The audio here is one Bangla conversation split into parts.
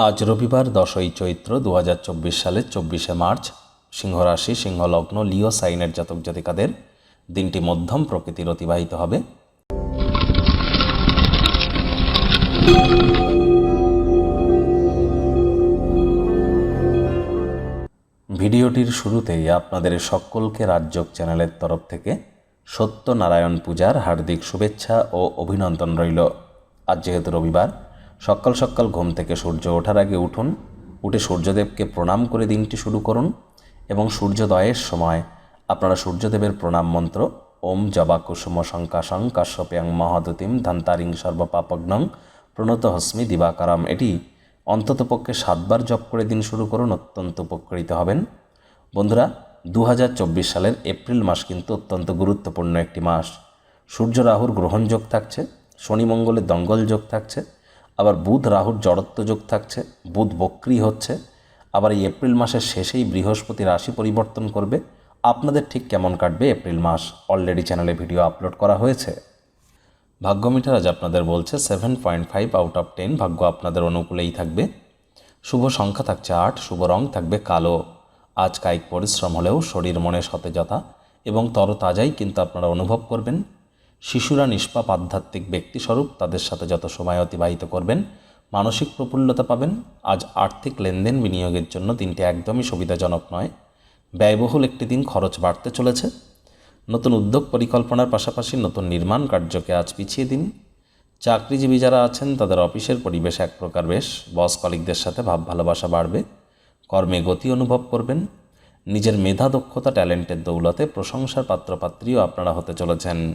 আজ রবিবার দশই চৈত্র দু হাজার চব্বিশ সালের চব্বিশে মার্চ, সিংহরাশি, সিংহলগ্ন, লিও সাইনের জাতক জাতিকাদের দিনটি মধ্যম প্রকৃতির অতিবাহিত হবে। ভিডিওটির শুরুতেই আপনাদের সকলকে রাজ্যক চ্যানেলের তরফ থেকে সত্যনারায়ণ পূজার হার্দিক শুভেচ্ছা ও অভিনন্দন রইল। আজ যেহেতু রবিবার সকাল সকাল ঘুম থেকে সূর্য ওঠার আগে উঠুন, উঠে সূর্যদেবকে প্রণাম করে দিনটি শুরু করুন এবং সূর্যোদয়ের সময় আপনারা সূর্যদেবের প্রণাম মন্ত্র, ওম জবা কুসুম শঙ্কাশং কাশ্যপ্যাং মহাদতিম ধান্তারিং সর্বপাপগ্নং প্রণত হস্মি দিবাকারাম। এটি অন্ততপক্ষে সাতবার জপ করে দিন শুরু করুন, অত্যন্ত উপকৃত হবেন। বন্ধুরা দু হাজার চব্বিশ সালের এপ্রিল মাস কিন্তু অত্যন্ত গুরুত্বপূর্ণ একটি মাস। সূর্য রাহুর গ্রহণযোগ থাকছে, শনি মঙ্গলের দঙ্গল যোগ থাকছে আবার বুধ রাহুর জড়ত্ব যোগ থাকছে, বুধ বক্রি হচ্ছে, আবার এই এপ্রিল মাসের শেষেই বৃহস্পতি রাশি পরিবর্তন করবে। আপনাদের ঠিক কেমন কাটবে এপ্রিল মাস? অলরেডি চ্যানেলে ভিডিও আপলোড করা হয়েছে। ভাগ্য মিটার আজ আপনাদের বলছে seven point five out of ten ভাগ্য আপনাদের অনুকূলেই থাকবে। শুভ সংখ্যা থাকছে আট, শুভ রং থাকবে কালো। আজ কায়িক পরিশ্রম হলেও শরীর মনে সতেজতা এবং তরতাজাই কিন্তু আপনারা অনুভব করবেন। শিশুরা নিষ্পাপ আধ্যাত্মিক ব্যক্তিস্বরূপ তাদের সাথে যত সময় অতিবাহিত করবেন, মানসিক প্রফুল্লতা পাবেন, আজ আর্থিক লেনদেন বিনিয়োগের জন্য দিনটি একদমই সুবিধাজনক নয়। ব্যয়বহুল একটি দিন খরচ বাড়তে চলেছে। নতুন উদ্যোগ পরিকল্পনার পাশাপাশি নতুন নির্মাণ কার্যকে আজ পিছিয়ে দিন। চাকরিজীবী যারা আছেন, তাদের অফিসের পরিবেশ এক প্রকার বেশ। বস কলিকদের সাথে ভাব ভালোবাসা বাড়বে। কর্মে গতি অনুভব করবেন। নিজের মেধা দক্ষতা, ট্যালেন্টের দৌলতে প্রশংসার পাত্রপাত্রীও আপনারা হতে চলেছেন।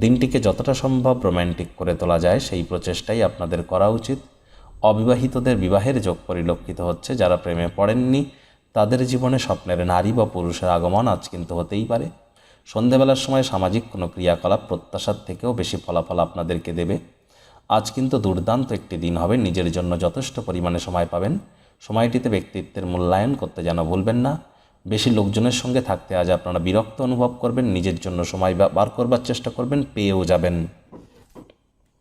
দিনটিকে যতটা সম্ভব রোম্যান্টিক করে তোলা যায়, সেই প্রচেষ্টাই আপনাদের করা উচিত। অবিবাহিতদের বিবাহের যোগ পরিলক্ষিত হচ্ছে, যারা প্রেমে পড়েননি, তাদের জীবনে স্বপ্নের নারী বা পুরুষের আগমন আজ কিন্তু হতেই পারে। সন্ধেবেলার সময় সামাজিক কোনো ক্রিয়াকলাপ প্রত্যাশার থেকেও বেশি ফলাফল আপনাদেরকে দেবে। আজ কিন্তু দুর্দান্ত একটি দিন হবে, নিজের জন্য যথেষ্ট পরিমাণে সময় পাবেন। সময়টিতে ব্যক্তিত্বের মূল্যায়ন করতে যেন ভুলবেন না। বেশি লোকজনের সঙ্গে থাকতে আজ আপনারা বিরক্ত অনুভব করবেন, নিজের জন্য সময় বার করবার চেষ্টা করবেন, পেয়েও যাবেন।